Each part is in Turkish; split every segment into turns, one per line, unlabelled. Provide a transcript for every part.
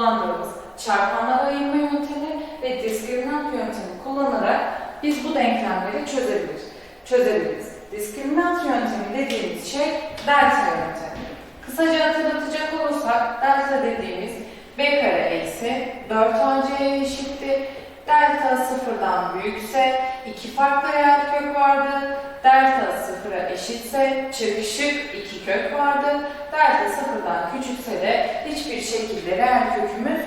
kullandığımız çarpanlar ayırma yöntemi ve diskriminant yöntemi kullanarak biz bu denklemleri çözebiliriz. çözebiliriz. Diskriminant yöntemi dediğimiz şey delta yöntemi. Kısaca hatırlatacak olursak delta dediğimiz b kare eksi 4ac'ye eşittir. Delta sıfırdan büyükse iki farklı reel kök vardı. Delta sıfıra eşitse çakışık iki kök vardı. Delta sıfırdan küçükse de hiçbir şekilde reel kökümüz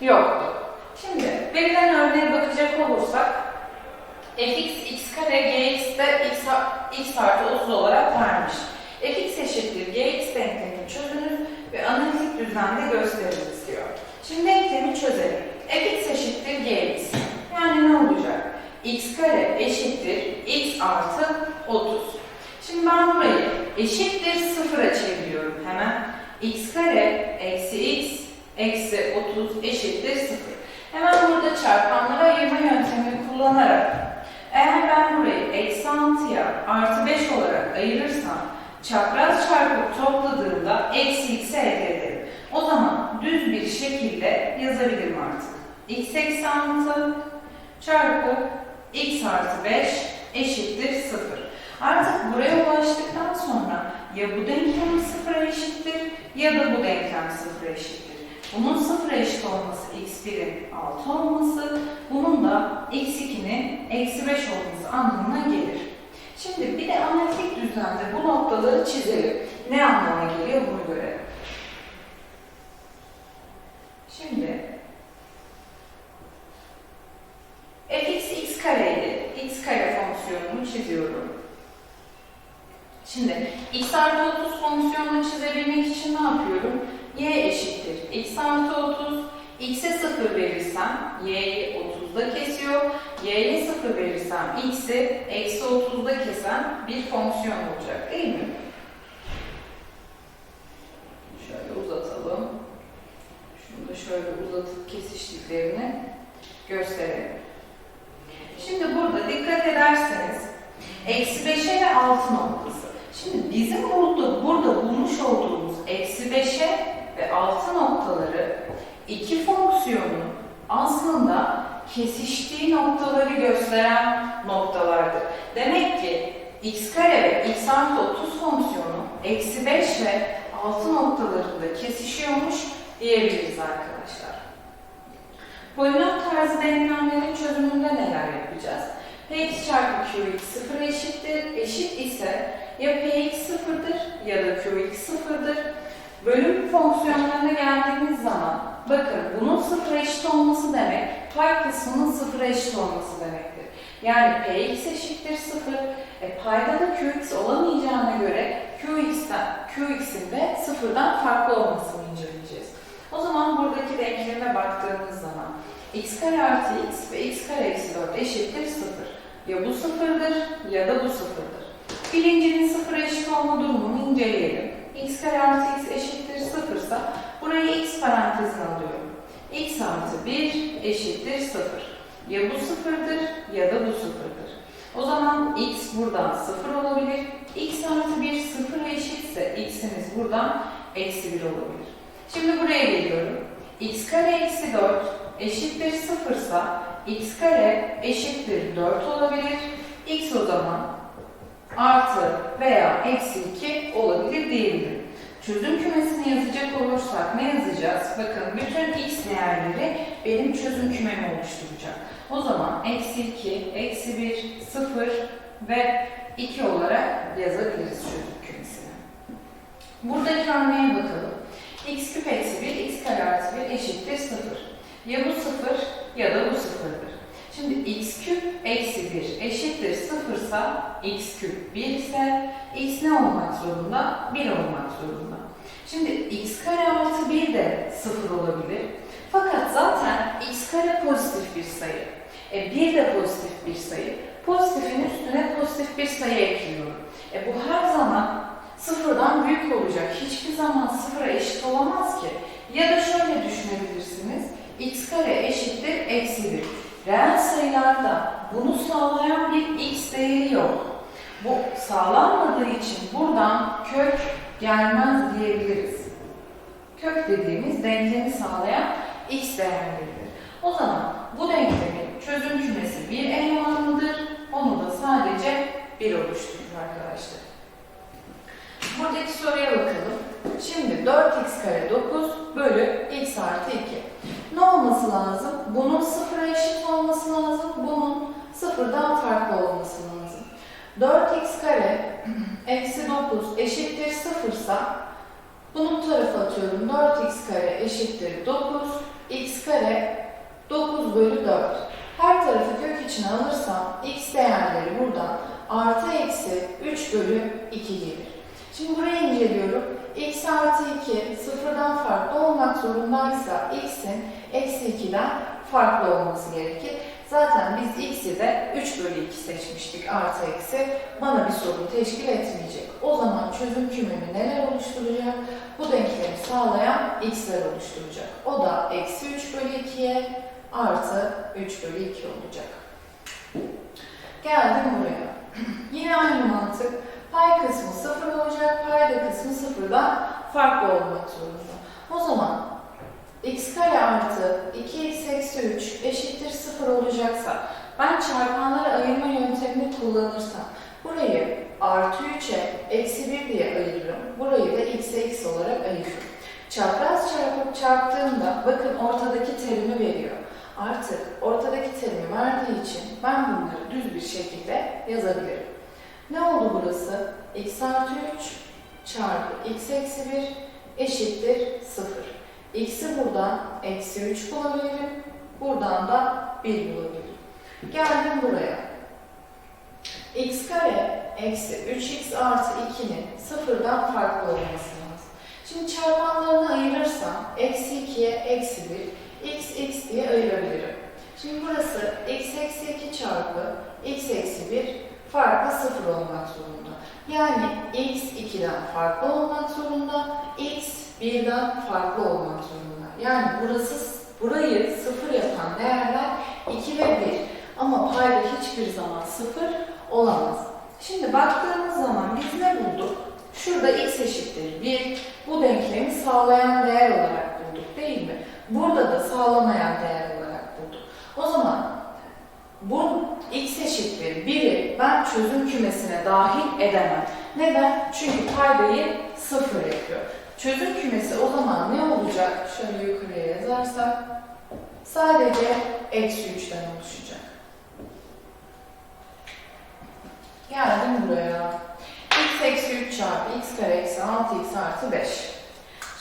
yoktu. Şimdi verilen örneğe bakacak olursak fx x kare gx de x, x artı 30 olarak vermiş. fx eşittir gx denklemini çözünüz ve analitik düzlemde gösteriniz diyor. Şimdi denklemi çözelim. fx eşittir gx. Yani ne olacak? x kare eşittir x artı 30. Şimdi ben burayı eşittir sıfıra çeviriyorum hemen. x kare eksi x eksi 30 eşittir sıfır. Hemen burada çarpanlara ayırma yöntemini kullanarak eğer ben burayı eksi 6'ya artı 5 olarak ayırırsam çapraz çarpıp topladığımda eksi x'i elde ederim. O zaman düz bir şekilde yazabilirim artık. x eksi 6 çarpı x artı 5 eşittir 0. Artık buraya ulaştıktan sonra ya bu denklem sıfıra eşittir ya da bu denklem sıfıra eşittir. Bunun sıfıra eşit olması x1'in 6 olması, bunun da x2'nin eksi 5 olması anlamına gelir. Şimdi bir de analitik düzlemde bu noktaları çizelim. Ne anlama geliyor bunu görelim. Şimdi fx x kareydi. x kare fonksiyonumu çiziyorum. Şimdi x artı 30 fonksiyonunu çizebilmek için ne yapıyorum? y eşittir. x artı 30. x'e 0 verirsem y'yi 30'da kesiyor. y'ye 0 verirsem x'i eksi 30'da kesen bir fonksiyon olacak değil mi? Şöyle uzatalım. Şunu da şöyle uzatıp kesiştiklerini gösterelim. Şimdi burada dikkat ederseniz eksi 5'e ve 6 noktası. Şimdi bizim burada, burada bulmuş olduğumuz eksi 5'e ve 6 noktaları iki fonksiyonun aslında kesiştiği noktaları gösteren noktalardır. Demek ki x kare ve x artı 30 fonksiyonu eksi 5 ve 6 noktalarında kesişiyormuş diyebiliriz arkadaşlar. Polinom tarzı denklemlerin çözümünde neler yapacağız? Px çarpı qx sıfır eşittir. Eşit ise ya px sıfırdır ya da qx sıfırdır. Bölüm fonksiyonlarına geldiğimiz zaman bakın bunun sıfıra eşit olması demek pay kısmının sıfıra eşit olması demektir. Yani px eşittir sıfır. E, payda da qx olamayacağına göre qx'ten, qx'in de sıfırdan farklı olmasını inceleyeceğiz. O zaman buradaki denkleme baktığımız zaman x kare artı x ve x kare eksi 4 eşittir 0. Ya bu sıfırdır ya da bu sıfırdır. Bilincinin sıfıra eşit olma durumunu inceleyelim. x kare artı x eşittir 0 ise burayı x parantezine alıyorum. x artı 1 eşittir 0. Ya bu sıfırdır ya da bu sıfırdır. O zaman x buradan 0 olabilir. x artı 1 sıfıra eşitse x'imiz buradan eksi 1 olabilir. Şimdi buraya geliyorum. x kare eksi 4 eşittir 0 ise x kare eşittir 4 olabilir. x o zaman artı veya eksi 2 olabilir diyebilirim. Çözüm kümesini yazacak olursak ne yazacağız? Bakın bütün x değerleri benim çözüm kümemi oluşturacak. O zaman eksi 2, eksi 1, 0 ve 2 olarak yazabiliriz çözüm kümesini. Buradaki örneğe bakalım. x küp eksi 1, x kare artı 1 eşittir 0. Ya bu 0 ya da bu 0'dır. Şimdi x küp eksi 1 eşittir 0 ise x küp 1 ise x ne olmak zorunda? 1 olmak zorunda. Şimdi x kare artı 1 de 0 olabilir. Fakat zaten x kare pozitif bir sayı. E 1 de pozitif bir sayı. Pozitifin üstüne pozitif bir sayı ekliyorum. E bu her zaman sıfırdan büyük olacak. Hiçbir zaman sıfıra eşit olamaz ki. Ya da şöyle düşünebilirsiniz. x kare eşittir eksi 1. Reel sayılarda bunu sağlayan bir x değeri yok. Bu sağlanmadığı için buradan kök gelmez diyebiliriz. Kök dediğimiz denklemi sağlayan x değerleridir. O zaman bu denklemin çözüm kümesi bir elemanlıdır. Onu da sadece bir oluşturur arkadaşlar. Buradaki soruya bakalım. Şimdi 4x kare 9 bölü x artı 2. Ne olması lazım? Bunun sıfıra eşit olması lazım. Bunun sıfırdan farklı olması lazım. 4x kare eksi 9 eşittir sıfırsa bunu bu tarafa atıyorum. 4x kare eşittir 9. x kare 9 bölü 4. Her tarafı kök içine alırsam x değerleri buradan artı eksi 3 bölü 2 gelir. Şimdi burayı inceliyorum. x artı 2 sıfırdan farklı olmak zorundaysa 2'den farklı olması gerekir. Zaten biz x'i de 3 bölü 2 seçmiştik artı eksi. Bana bir sorun teşkil etmeyecek. O zaman çözüm kümemi neler oluşturacak? Bu denklemi sağlayan x'ler oluşturacak. O da eksi 3 bölü 2'ye artı 3 bölü 2 olacak. Geldim buraya. Yine aynı mantık. Pay kısmı 0 olacak, payda kısmı sıfırdan farklı olmak zorunda. O zaman x kare artı 2x eksi 3 eşittir 0 olacaksa ben çarpanları ayırma yöntemini kullanırsam burayı artı 3'e eksi 1 diye ayırırım. Burayı da x'e x olarak ayırırım. Çapraz çarpıp çarptığımda bakın ortadaki terimi veriyor. Artık ortadaki terimi verdiği için ben bunları düz bir şekilde yazabilirim. Ne oldu burası? x artı 3 çarpı x eksi 1 eşittir 0. x'i buradan eksi 3 bulabilirim. Buradan da 1 bulabilirim. Geldim buraya. x kare eksi 3x artı 2'nin sıfırdan farklı olması lazım. Şimdi çarpanlarını ayırırsam eksi 2'ye eksi 1, x x diye ayırabilirim. Şimdi burası x eksi 2 çarpı x eksi 1 farkı 0 olmak zorunda. Yani x 2'den farklı olmak zorunda, x 1'den farklı olmak zorunda. Yani burası burayı 0 yapan değerler 2 ve 1. Ama payda hiçbir zaman 0 olamaz. Şimdi baktığımız zaman biz ne bulduk? Şurada x eşittir 1. Bu denklemi sağlayan değer olarak bulduk değil mi? Burada da sağlamayan değer olarak bulduk. O zaman bu x eşittir 1'i ben çözüm kümesine dahil edemem. Neden? Çünkü paydayı 0 yapıyor. Çözüm kümesi o zaman ne olacak? Şöyle yukarıya yazarsak sadece eksi 3'ten oluşacak. Geldim buraya. x eksi 3 çarpı x kare eksi 6x artı 5.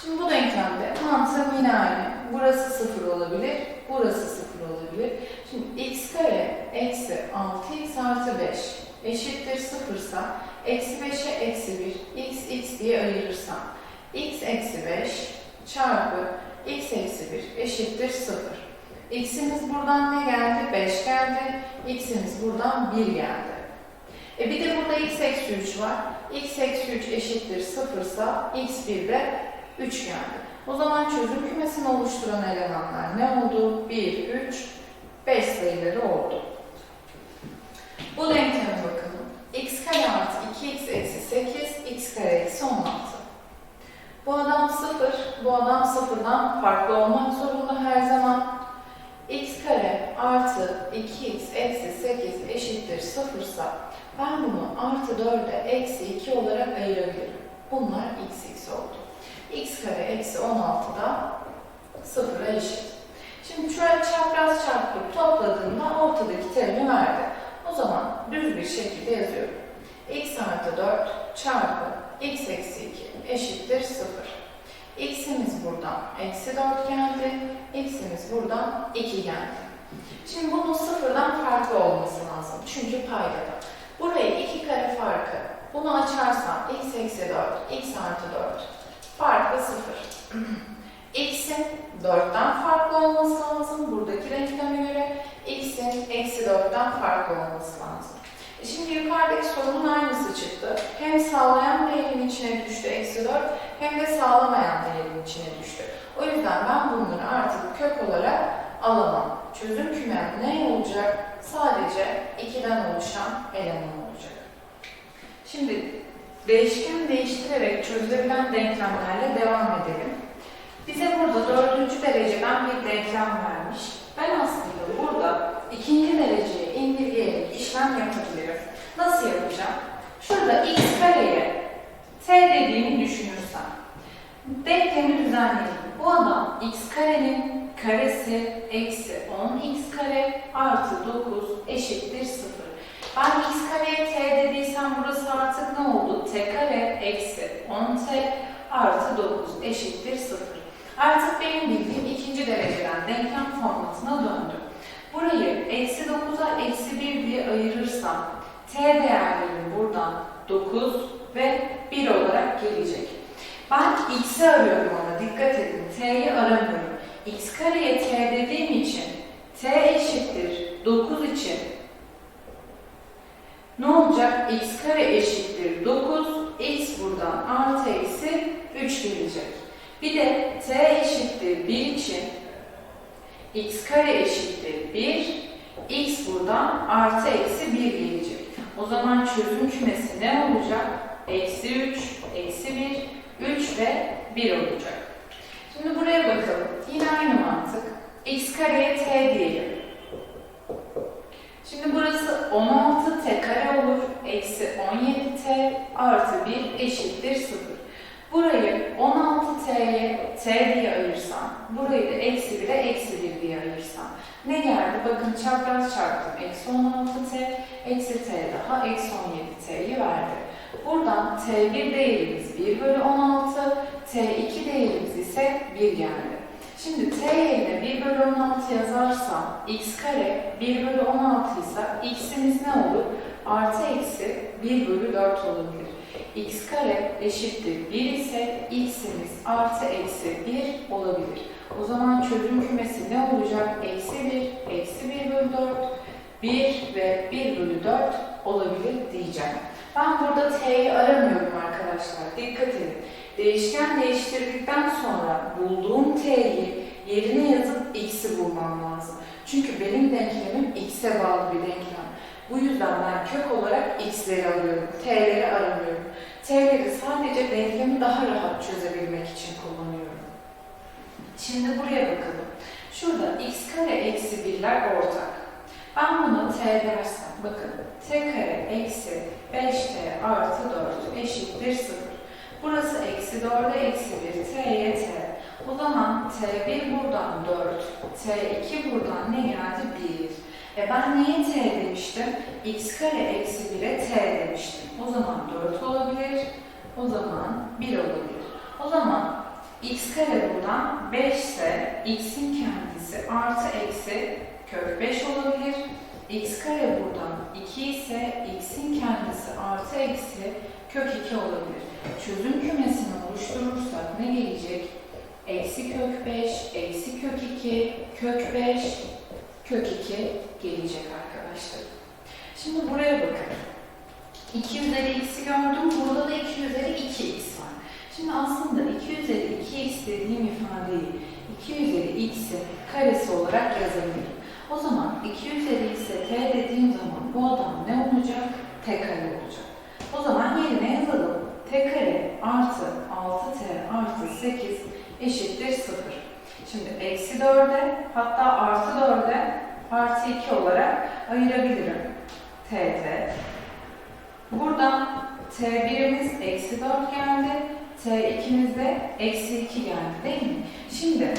Şimdi bu denklemde mantığım yine aynı. Burası 0 olabilir, burası 0 olabilir. Şimdi x kare eksi 6x artı 5 eşittir 0 ise eksi 5'e eksi 1 x x diye ayırırsam x eksi 5 çarpı x eksi 1 eşittir 0. x'imiz buradan ne geldi? 5 geldi. x'imiz buradan 1 geldi. E bir de burada x eksi 3 var. x eksi 3 eşittir 0 ise x 1 de 3 geldi. O zaman çözüm kümesini oluşturan elemanlar ne oldu? 1, 3, 5 sayıları oldu. Bu denkleme bakalım. x kare artı 2x eksi 8, x kare eksi 16. Bu adam 0, bu adam 0'dan farklı olmak zorunda her zaman. x kare artı 2x eksi 8 eşittir 0 ise ben bunu artı 4'e eksi 2 olarak ayırabilirim. Bunlar x oldu. x kare eksi 16 da 0'a eşit. Şimdi şöyle çapraz çarpıp topladığımda ortadaki terimi verdi. O zaman düz bir şekilde yazıyorum. x artı 4 çarpı x eksi 2 eşittir 0. x'imiz buradan eksi 4 geldi. x'imiz buradan 2 geldi. Şimdi bunun sıfırdan farklı olması lazım. Çünkü paydada. Burayı 2 kare farkı. Bunu açarsam x eksi 4, x artı 4. Farkı 0. x'in 4'ten farklı olması lazım. Buradaki denkleme göre x'in eksi 4'ten farklı olması lazım. Şimdi yukarıdaki sorunun aynısı çıktı. Hem sağlayan değerin içine düştü eksi 4 hem de sağlamayan değerin içine düştü. O yüzden ben bunları artık kök olarak alamam. çözüm kümem ne olacak? Sadece 2'den oluşan eleman olacak. Şimdi değişken değiştirerek çözülebilen denklemlerle devam edelim. Bize burada dördüncü dereceden bir denklem vermiş. Ben aslında burada ikinci dereceye indirgeyerek işlem yapabilirim. Nasıl yapacağım? Şurada x kareye t dediğimi düşünürsem denklemi düzenleyelim. Bu adam x karenin karesi eksi 10x kare artı 9 eşittir 0. Ben x kareye t dediysem burası artık ne oldu? t kare eksi 10t artı 9 eşittir 0. Artık benim bildiğim ikinci dereceden denklem formatına döndü. Burayı eksi 9'a eksi 1 diye ayırırsam t değerlerim buradan 9 ve 1 olarak gelecek. Ben x'i arıyorum ama dikkat edin t'yi aramıyorum. x kareye t dediğim için t eşittir 9 için ne olacak? x kare eşittir 9, x buradan artı eksi 3 gelecek. Bir de t eşittir 1 için x kare eşittir 1, x buradan artı eksi 1 gelecek. O zaman çözüm kümesi ne olacak? Eksi 3, eksi 1, 3 ve 1 olacak. Şimdi buraya bakalım. Yine aynı mantık. x kareye t diyelim. Şimdi burası 16t kare olur. Eksi 17t artı 1 eşittir 0. Burayı 16t'ye t diye ayırsam, burayı da eksi 1'e eksi 1 diye ayırsam. Ne geldi? Bakın çapraz çarptım. Eksi 16t, eksi t daha eksi 17t'yi verdi. Buradan t1 değerimiz 1 bölü 16, t2 değerimiz ise 1 geldi. Şimdi t yerine 1 bölü 16 yazarsam x kare 1 bölü 16 ise x'imiz ne olur? Artı eksi 1 bölü 4 olabilir. x kare eşittir 1 ise x'imiz artı eksi 1 olabilir. O zaman çözüm kümesi ne olacak? Eksi 1, eksi 1 bölü 4, 1 ve 1 bölü 4 olabilir diyeceğim. Ben burada t'yi aramıyorum arkadaşlar. Dikkat edin. Değişken değiştirdikten sonra bulduğum t'yi yerine yazıp x'i bulmam lazım. Çünkü benim denklemim x'e bağlı bir denklem. Bu yüzden ben kök olarak x'leri alıyorum, t'leri aramıyorum. T'leri sadece denklemi daha rahat çözebilmek için kullanıyorum. Şimdi buraya bakalım. Şurada x kare eksi birler ortak. Ben bunu t dersem, bakın t kare eksi 5t artı 4 eşittir 0. Burası eksi 4'e eksi 1, t'ye t. O zaman t1 buradan 4, t2 buradan ne geldi? 1. E ben niye t demiştim? x kare eksi 1'e t demiştim. O zaman 4 olabilir, o zaman 1 olabilir. O zaman x kare buradan 5 ise x'in kendisi artı eksi kök 5 olabilir. x kare buradan 2 ise x'in kendisi artı eksi kök 2 olabilir. Çözüm kümesini oluşturursak ne gelecek? Eksi kök 5, eksi kök 2, kök 5, kök 2 gelecek arkadaşlar. Şimdi buraya bakın. 2 üzeri x'i gördüm. Burada da 2 üzeri 2x var. Şimdi aslında 2 üzeri 2x dediğim ifadeyi 2 üzeri x'in karesi olarak yazabilirim. O zaman 2 üzeri x'e t dediğim zaman bu adam ne olacak? t kare olacak. O zaman yerine yazalım. t kare artı 6t artı 8 eşittir 0. Şimdi eksi 4'e hatta artı 4'e artı 2 olarak ayırabilirim. tt. Buradan t1'imiz eksi 4 geldi. t2'miz de eksi 2 geldi değil mi? Şimdi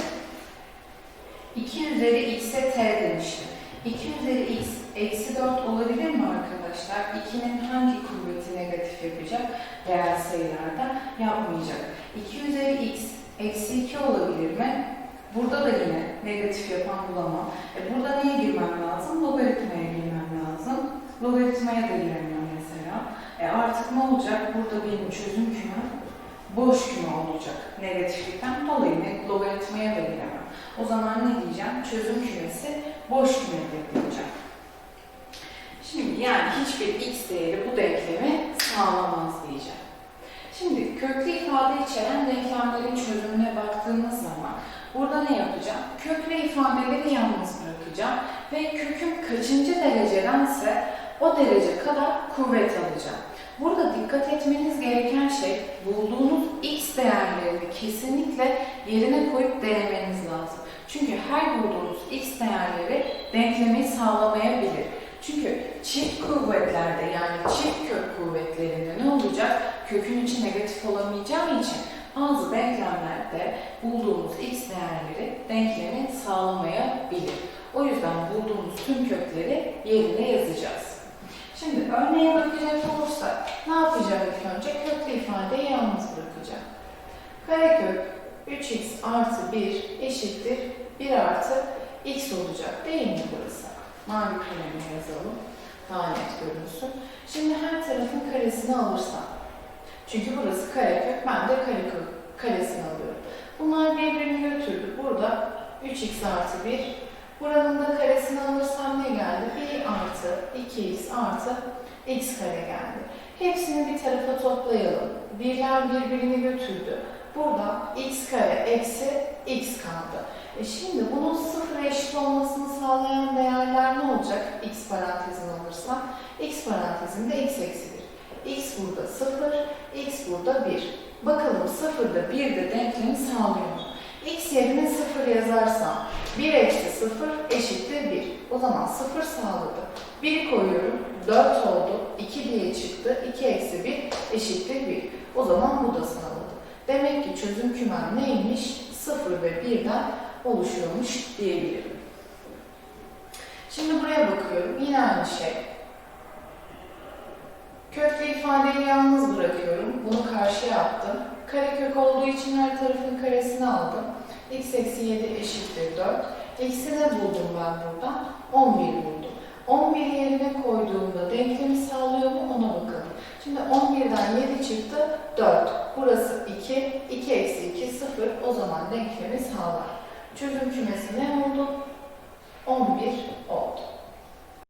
2 üzeri x'e t demiştim. 2 üzeri x eksi 4 olabilir mi arkadaşlar? 2'nin hangi kuvveti negatif yapacak? Reel sayılarda yapmayacak. 2 üzeri x eksi 2 olabilir mi? Burada da yine negatif yapan bulamam. E burada neye girmem lazım? Logaritmaya girmem lazım. Logaritmaya da giremem mesela. E artık ne olacak? Burada benim çözüm kümem boş küme olacak negatiflikten dolayı net logaritmaya da giremem. O zaman ne diyeceğim? Çözüm kümesi boş küme diyeceğim. Şimdi yani hiçbir x değeri bu denklemi sağlamaz diyeceğim. Şimdi köklü ifade içeren denklemlerin çözümüne baktığımız zaman burada ne yapacağım? Köklü ifadeleri yalnız bırakacağım ve köküm kaçıncı derecedense o derece kadar kuvvet alacağım. Burada dikkat etmeniz gereken şey bulduğunuz kesinlikle yerine koyup denemeniz lazım. Çünkü her bulduğunuz x değerleri denklemeyi sağlamayabilir. Çünkü çift kuvvetlerde yani çift kök kuvvetlerinde ne olacak? Kökün içi negatif olamayacağı için bazı denklemlerde bulduğumuz x değerleri denklemi sağlamayabilir. O yüzden bulduğumuz tüm kökleri yerine yazacağız. Şimdi örneğe bakacak olursak ne yapacağım ilk önce? Köklü ifadeyi yalnız bırakacağım. Karekök 3x artı 1 eşittir 1 artı x olacak değil mi burası? Mavi kalemle yazalım. Daha net görünsün. Şimdi her tarafın karesini alırsam. Çünkü burası karekök, ben de karekök karesini alıyorum. Bunlar birbirini götürdü. Burada 3x artı 1. Buranın da karesini alırsam ne geldi? 1 artı 2x artı x kare geldi. Hepsini bir tarafa toplayalım. Birler birbirini götürdü. Burada x kare eksi x kaldı. E şimdi bunun sıfıra eşit olmasını sağlayan değerler ne olacak? x parantezini alırsam. x parantezinde x eksi 1. x burada 0, x burada 1. Bakalım 0'da 1 de denklemi sağlıyor mu? x yerine 0 yazarsam 1 eksi 0 eşittir 1. O zaman 0 sağladı. 1 koyuyorum 4 oldu. 2 diye çıktı. 2 eksi 1 eşittir 1. O zaman bu da sağladı. Demek ki çözüm kümem neymiş? 0 ve 1'den oluşuyormuş diyebilirim. Şimdi buraya bakıyorum. Yine aynı şey. Köklü ifadeyi yalnız bırakıyorum. Bunu karşıya attım. Karekök olduğu için her tarafın karesini aldım. x eksi 7 eşittir 4. X'i ne buldum ben buradan? 11 buldum. 11 yerine koyduğumda denklemi sağlıyor mu ona bakalım. Şimdi 11'den 7 çıktı 4. Burası 2. 2 eksi 2 0. O zaman denklemi sağlar. Çözüm kümesi ne oldu? 11 oldu.